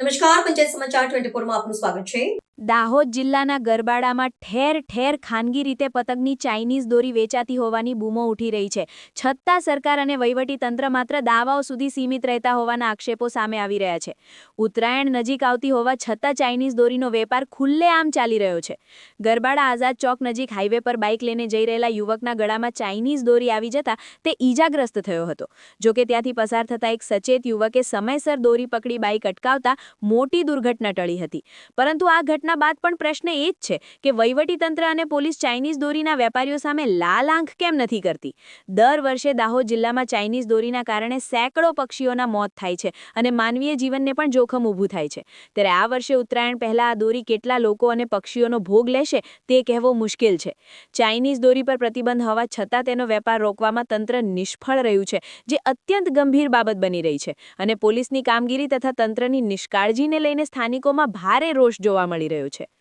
નમસ્કાર પંચાયત સમાચાર ટ્વેન્ટી ફોરમાં આપનું સ્વાગત છે. દાહોદ જિલ્લાના ગરબાડામાં ઠેર ઠેર ખાનગી રીતે પતંગની ચાઇનીઝ દોરી વેચાતી હોવાની બૂમો ઉઠી રહી છે. છતાં સરકાર અને વહીવટી તંત્ર માત્ર દાવાઓ સુધી સીમિત રહેતા હોવાના આક્ષેપો સામે આવી રહ્યા છે. ઉત્તરાયણ નજીક આવતી હોવા છતાં ચાઇનીઝ દોરીનો વેપાર ખુલ્લેઆમ ચાલી રહ્યો છે. ગરબાડા આઝાદ ચોક નજીક હાઈવે પર બાઇક લઈને જઈ રહેલા યુવકના ગળામાં ચાઇનીઝ દોરી આવી જતા તે ઈજાગ્રસ્ત થયો હતો. જોકે ત્યાંથી પસાર થતા એક સચેત યુવકે સમયસર દોરી પકડી બાઇક અટકાવતા મોટી દુર્ઘટના ટળી હતી. પરંતુ આ ઘટના બાદ પણ પ્રશ્ન એ જ છે કે વહીવટીતંત્ર અને પોલીસ ચાઇનીઝ દોરીના વેપારીઓ સામે લાલ આંખ કેમ નથી કરતી? દર વર્ષે દાહોદ જિલ્લામાં ચાઇનીઝ દોરીના કારણે સેંકડો પક્ષીઓના મોત થાય છે અને માનવીય જીવનને પણ જોખમ ઊભું થાય છે. ત્યારે આ વર્ષે ઉત્તરાયણ પહેલાં આ દોરી કેટલા લોકો અને પક્ષીઓનો ભોગ લેશે તે કહેવો મુશ્કેલ છે. ચાઇનીઝ દોરી પર પ્રતિબંધ હોવા છતાં તેનો વેપાર રોકવામાં તંત્ર નિષ્ફળ રહ્યું છે, જે અત્યંત ગંભીર બાબત બની રહી છે અને પોલીસની કામગીરી તથા તંત્રની નિષ્કાળજીને લઈને સ્થાનિકોમાં ભારે રોષ જોવા મળી રહ્યો છે.